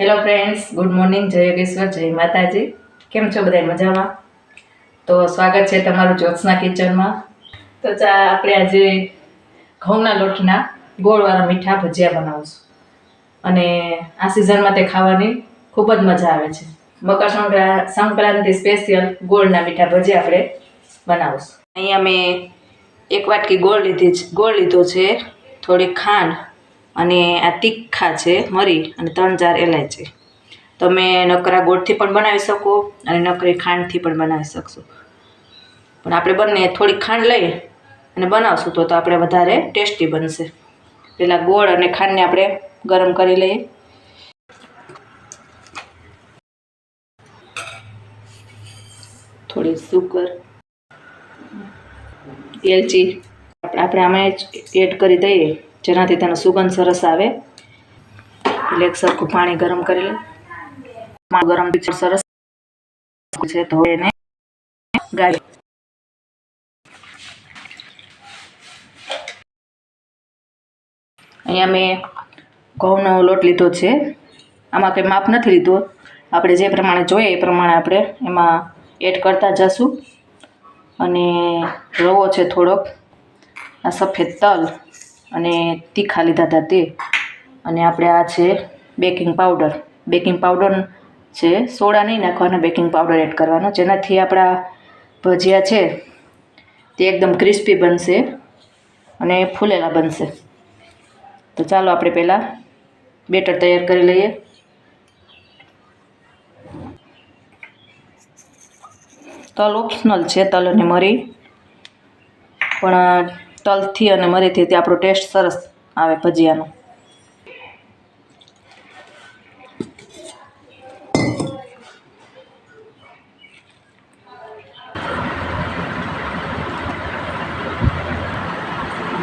Hello friends good morning જય યોગેશ્વર, જય માતાજી. કેમ છો બધા મજામાં? તો સ્વાગત છે તમારું જ્યોત્સના કિચનમાં. તો ચા આપણે આજે ઘઉંના લોટના ગોળવાળા મીઠા ભજીયા બનાવશું. અને આ સિઝનમાં તે ખાવાની ખૂબ જ મજા આવે છે. મકર સંક્રા- સંક્રાંતિ સ્પેશિયલ ગોળના મીઠા ભજીયા આપણે બનાવશું. અહીંયા મેં એક વાટકી ગોળ લીધી ગોળ લીધો છે થોડી ખાંડ અને આ તીખા છે મરી અને ત્રણ ચાર એલાયચી. તમે નકરા ગોળથી પણ બનાવી શકો અને નકરી ખાંડથી પણ બનાવી શકશો. પણ આપણે બંને થોડી ખાંડ લઈ અને બનાવશું તો તો આપણે વધારે ટેસ્ટી બનશે. પહેલાં ગોળ અને ખાંડને આપણે ગરમ કરી લઈએ. થોડી સુગર એલચી આપણે આમાં એડ કરી દઈએ. જેનાથી તેનો સુગંધ સરસ આવે. એટલે એક સરખું પાણી ગરમ કરી લે. ગરમ સરસ છે તો એને ગાળી અહીંયા મેં ઘઉંનો લોટ લીધો છે. આમાં કંઈ માપ નથી લીધો. આપણે જે પ્રમાણે જોઈએ એ પ્રમાણે આપણે એમાં એડ કરતા જશું. અને રવો છે થોડોક. આ સફેદ તલ. અને તીખા લીધા હતા તે. અને આપણે આ છે બેકિંગ પાવડર. બેકિંગ પાવડર છે, સોડા નહીં નાખવાનો, બેકિંગ પાવડર એડ કરવાનો. જેનાથી આપણા ભજીયા છે તે એકદમ ક્રિસ્પી બનશે અને ફૂલેલા બનશે. તો ચાલો આપણે પહેલાં બેટર તૈયાર કરી લઈએ. તલ ઓપ્શનલ છે તલ અને મરી. પણ તલથી અને મરીથી તે આપણો ટેસ્ટ સરસ આવે ભજીયાનો.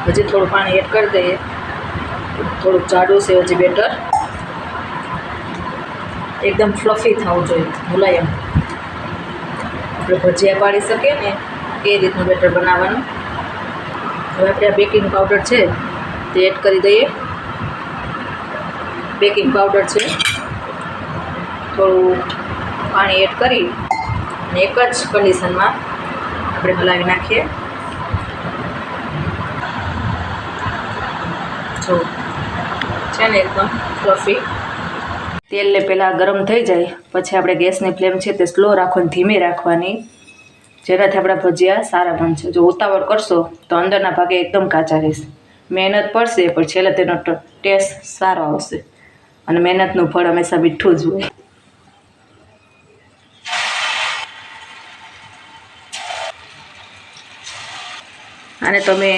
હજી થોડું પાણી એડ કરી દઈએ. થોડુંક જાડું છે હજી બેટર. એકદમ ફ્લફી થવું જોઈએ મુલાયમ આપણે ભજીયા પાડી શકીએ ને એ રીતનું બેટર બનાવવાનું. હવે આપણે આ બેકિંગ પાવડર છે, તે એડ કરી દઈએ. બેકિંગ પાવડર છે. થોડું પાણી એડ કરી અને એક જ કન્ડિશનમાં આપણે હલાવી નાખીએ. જો, છે ને એકદમ ફ્લફી તેલને પહેલાં ગરમ થઈ જાય, પછી આપણે ગેસની ફ્લેમ છે તે સ્લો રાખવાની, ધીમે રાખવાની. જેનાથી આપણા ભજીયા સારા બનશે. જો ઉતાવળ કરશો તો અંદરના ભાગે એકદમ કાચા રહેશે. મહેનત પડશે, પણ છેલ્લે તેનો ટેસ્ટ સારો આવશે. અને મહેનતનું ફળ હંમેશા મીઠું જ હોય. અને તમે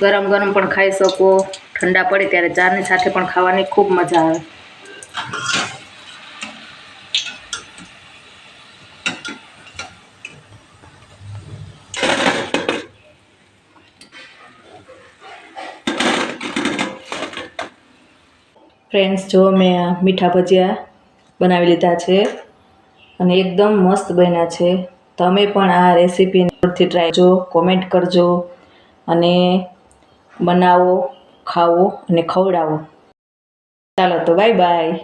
ગરમ ગરમ પણ ખાઈ શકો. ઠંડા પડે ત્યારે ચાની સાથે પણ ખાવાની ખૂબ મજા આવે. ફ્રેન્ડ્સ, જો મેં મીઠા ભજીયા બનાવી લીધા છે અને એકદમ મસ્ત બન્યા છે. તમે પણ આ રેસીપી જરૂરથી ટ્રાય જો કોમેન્ટ કરજો અને બનાવો, ખાવો અને ખવડાવો. ચાલો, તો બાય બાય